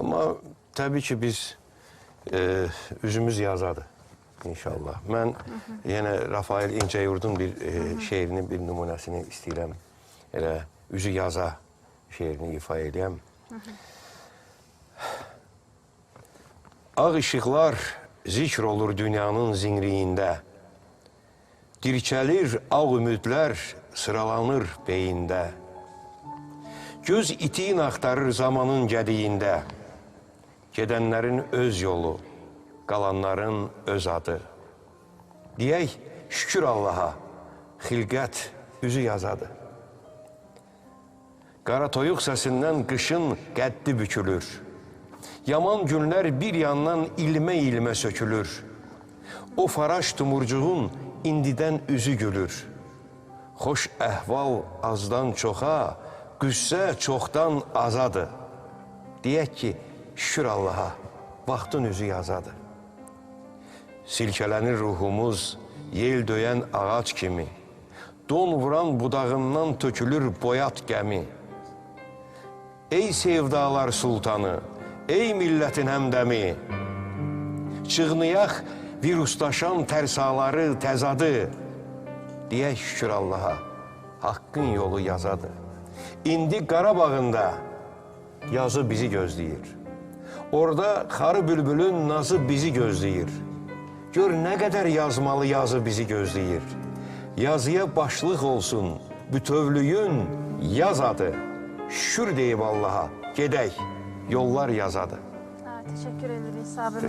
Ama tabii ki biz e, üzümüz yazadı inşallah. Ben yine Rafael İnceyurt'un bir e, şeirinin bir numunəsini istəyirəm. Elə üzü yaza şeirini ifa edeyim. Ağ ışıqlar zikr olur dünyanın zingriyində. Dirçəlir ağ ümidlər sıralanır beyində. Göz itiyin axtarır zamanın gediyində. Gedənlərin öz yolu, qalanların öz adı. Deyək, şükür Allaha, xilqət üzü yazadı. Qara toyuq səsindən qışın qəddi bükülür. Yaman günlər bir yandan ilmə-ilmə sökülür. O faraş tumurcuğun indidən üzü gülür. Xoş əhval azdan çoxa, qüssə çoxdan azadır. Deyək ki, şükür Allaha, vaxtın üzü yazadır. Silkələnir ruhumuz yel döyən ağac kimi. Don vuran budağından tökülür boyat gəmi. Ey sevdalar sultanı, ey millətin həmdəmi. Çığnıyaq virusdaşan tərsaları təzadı. Deyək şükür Allaha, haqqın yolu yazadır. İndi Qarabağında yazı bizi gözləyir. Orada xarı bülbülün nazı bizi gözləyir. Gör nə qədər yazmalı yazı bizi gözləyir. Yazıya başlıq olsun bütövlüyün yaz adı. Şükür deyib Allaha, gedək, yollar yazadı. Teşekkür ederiz Sabri